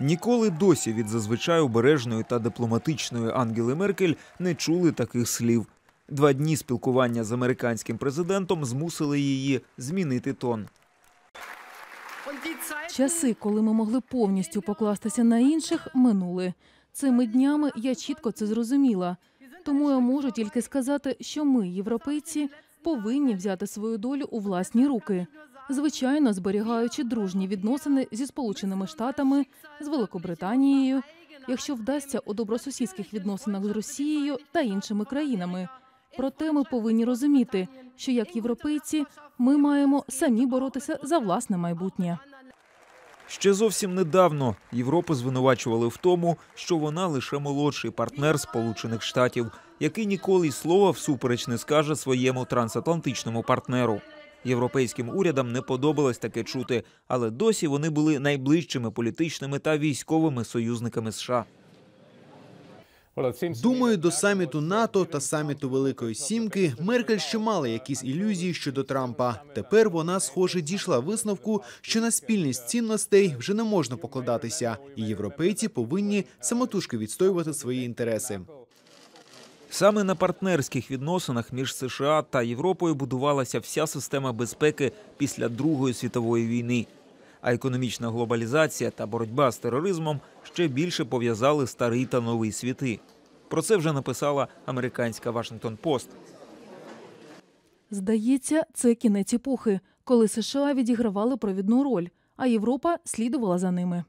Ніколи досі від зазвичай обережної та дипломатичної Ангели Меркель не чули таких слів. Два дні спілкування з американським президентом змусили її змінити тон. Часи, коли ми могли повністю покластися на інших, минули. Цими днями я чітко це зрозуміла. Тому я можу тільки сказати, що ми, європейці, повинні взяти свою долю у власні руки. Звичайно, зберігаючи дружні відносини зі Сполученими Штатами, з Великобританією, якщо вдасться у добросусідських відносинах з Росією та іншими країнами. Проте ми повинні розуміти, що як європейці ми маємо самі боротися за власне майбутнє. Ще зовсім недавно Європу звинувачували в тому, що вона лише молодший партнер Сполучених Штатів, який ніколи й слова всупереч не скаже своєму трансатлантичному партнеру. Європейським урядам не подобалось таке чути, але досі вони були найближчими політичними та військовими союзниками США. Думаю, до саміту НАТО та саміту Великої Сімки Меркель ще мала якісь ілюзії щодо Трампа. Тепер вона, схоже, дійшла висновку, що на спільність цінностей вже не можна покладатися, і європейці повинні самотужки відстоювати свої інтереси. Саме на партнерських відносинах між США та Європою будувалася вся система безпеки після Другої світової війни. А економічна глобалізація та боротьба з тероризмом ще більше пов'язали старий та новий світи. Про це вже написала американська Вашингтон Пост. Здається, це кінець епохи, коли США відігравали провідну роль, а Європа слідувала за ними.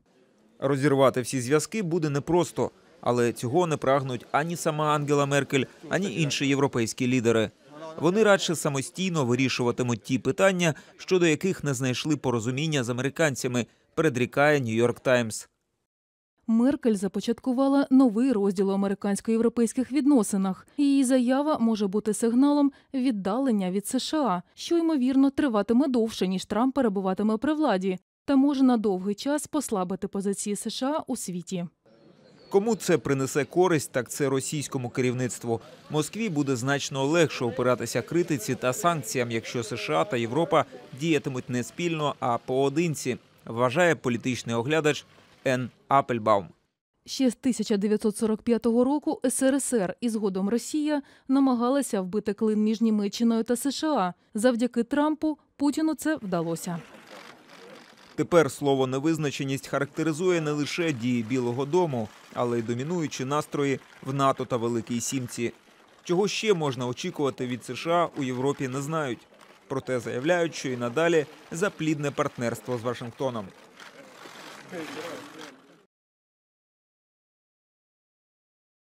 Розірвати всі зв'язки буде непросто, але цього не прагнуть ані сама Ангела Меркель, ані інші європейські лідери. Вони радше самостійно вирішуватимуть ті питання, щодо яких не знайшли порозуміння з американцями, передрікає Нью-Йорк Таймс. Меркель започаткувала новий розділ у американсько-європейських відносинах. Її заява може бути сигналом віддалення від США, що ймовірно триватиме довше ніж Трамп перебуватиме при владі, та може на довгий час послабити позиції США у світі. Кому це принесе користь, так це російському керівництву. Москві буде значно легше опиратися критиці та санкціям, якщо США та Європа діятимуть не спільно, а поодинці, вважає політичний оглядач Ен Апельбаум. Ще з 1945 року СРСР і згодом Росія намагалися вбити клин між Німеччиною та США. Завдяки Трампу Путіну це вдалося. Тепер слово невизначеність характеризує не лише дії Білого Дому, але й домінуючі настрої в НАТО та Великій Сімці. Чого ще можна очікувати від США у Європі не знають. Проте заявляють, що і надалі за плідне партнерство з Вашингтоном.